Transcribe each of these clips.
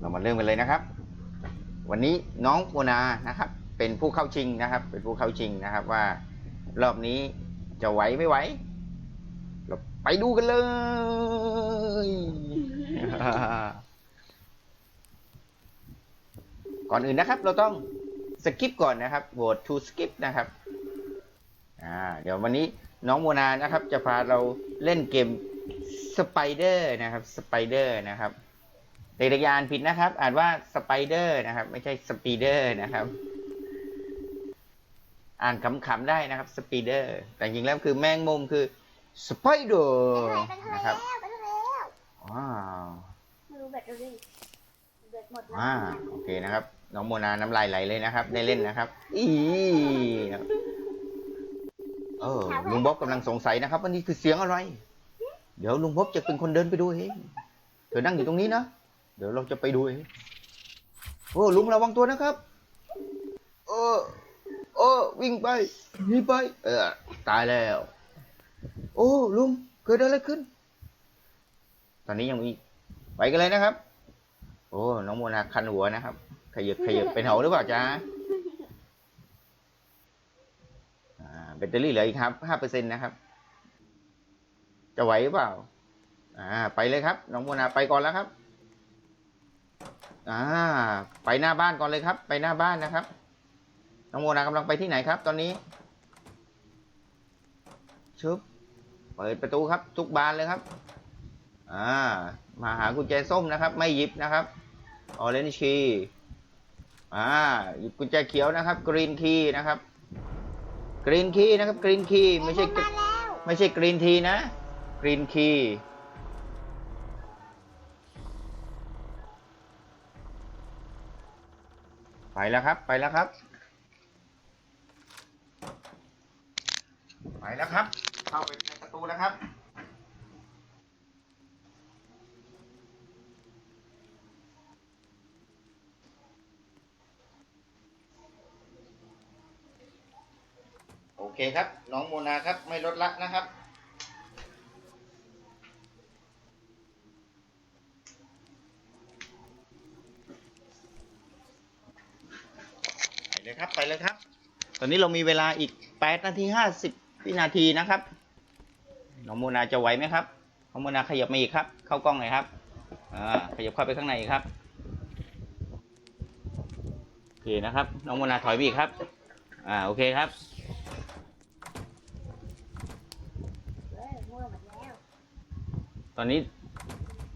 เรามาเริ่มกันเลยนะครับ วันนี้น้องโมนานะครับ เป็นผู้เข้าชิงนะครับ เป็นผู้เข้าชิงนะครับว่า รอบนี้จะไหวไม่ไหวเราไปดูกันเลยก่อนอื่นนะครับ เราต้องสกิปก่อนนะครับโหวต to skip นะครับอ่าเดี๋ยววันนี้น้องโมนานะครับ จะพาเราเล่นเกมสไปเดอร์นะครับสไปเดอร์นะครับ เด็กๆอย่าอ่านผิดนะครับ อ่านว่าสไปเดอร์นะครับ ไม่ใช่สปีเดอร์นะครับ อ่านขำๆได้นะครับสปีเดอร์แต่จริงๆแล้วคือแมงมุมคือสไปเดอร์ไปทะเลนะครับแล้วไปทะเลแล้วว้าวไม่รู้แบตเตอรี่แบตหมดแล้วอ่าโอเคนะครับ น้องโมนาน้ำลายไหลเลยนะครับ ได้เล่นนะครับ อีเออลุงบ๊อบกำลังสงสัยนะครับว่านี่คือเสียงอะไร เดี๋ยวลุงบ๊อบจะเป็นคนเดินไปดูเองเธอนั่งอยู่ตรงนี้นะ เดี๋ยวเราจะไปดูเองโอ้ลุงระวังตัวนะครับ เออโอ้วิ่งไปหนีไป เออ ตายแล้ว โอ้ลุงเกิดอะไรขึ้น ตอนนี้ยังมีไปกันเลยนะครับ โอ้น้องโมนาคันหัวนะครับ ขยับขยับเป็นเหาหรือเปล่าจ๊ะแบตเตอรี่เหลืออีกครับห้าเปอร์เซ็นต์นะครับ จะไหวหรือเปล่า อ่า ไปเลยครับ น้องโมนาไปก่อนแล้วครับ อ่าไปหน้าบ้านก่อนเลยครับ ไปหน้าบ้านนะครับน้องโมนากำลังไปที่ไหนครับ ตอนนี้ชุบเปิดประตูครับทุกบานเลยครับอ่ามาหากุญแจส้มนะครับ ไม่หยิบนะครับออเรนจ์คีอ่าหยิบกุญแจเขียวนะครับกรีนคีนะครับกรีนคีนะครับกรีนคีไม่ใช่ไม่ใช่กรีนทีนะกรีนคี ไปแล้วครับ ไปแล้วครับ ไปแล้วครับ เข้าไปในประตูแล้วครับ โอเคครับ น้องโมนาครับ ไม่ลดละนะครับ เลยครับ ไปเลยครับ ตอนนี้เรามีเวลาอีก8นาที50วินาทีนะครับน้องโมนาจะไหวไหมครับน้องโมนาขยับมาอีกครับ เข้ากล้องหน่อยครับ อ่า ขยับเข้าไปข้างในครับ โอเคนะครับ น้องโมนาถอยไปอีกครับ อ่า โอเคครับตอนนี้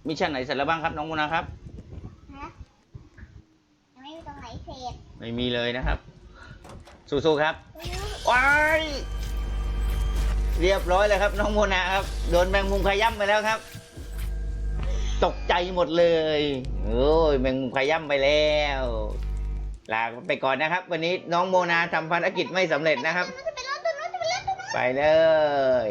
มิชชั่นไหนเสร็จแล้วบ้างครับน้องโมนาครับ ฮะยังไม่มีตรงไหนเสร็จ ไม่มีเลยนะครับ สู้ๆครับไม่รู้ว้ายเรียบร้อยเลยครับ น้องโมนาครับ โดนแมงมุมขย้ำไปแล้วครับ ตกใจหมดเลยโอ้ยแมงมุมขย้ำไปแล้วลาไปก่อนนะครับ วันนี้น้องโมนาทำภารกิจไม่สำเร็จนะครับมันจะเป็นรถตัวนู้นจะเป็นรถตัวนู้นไปเลย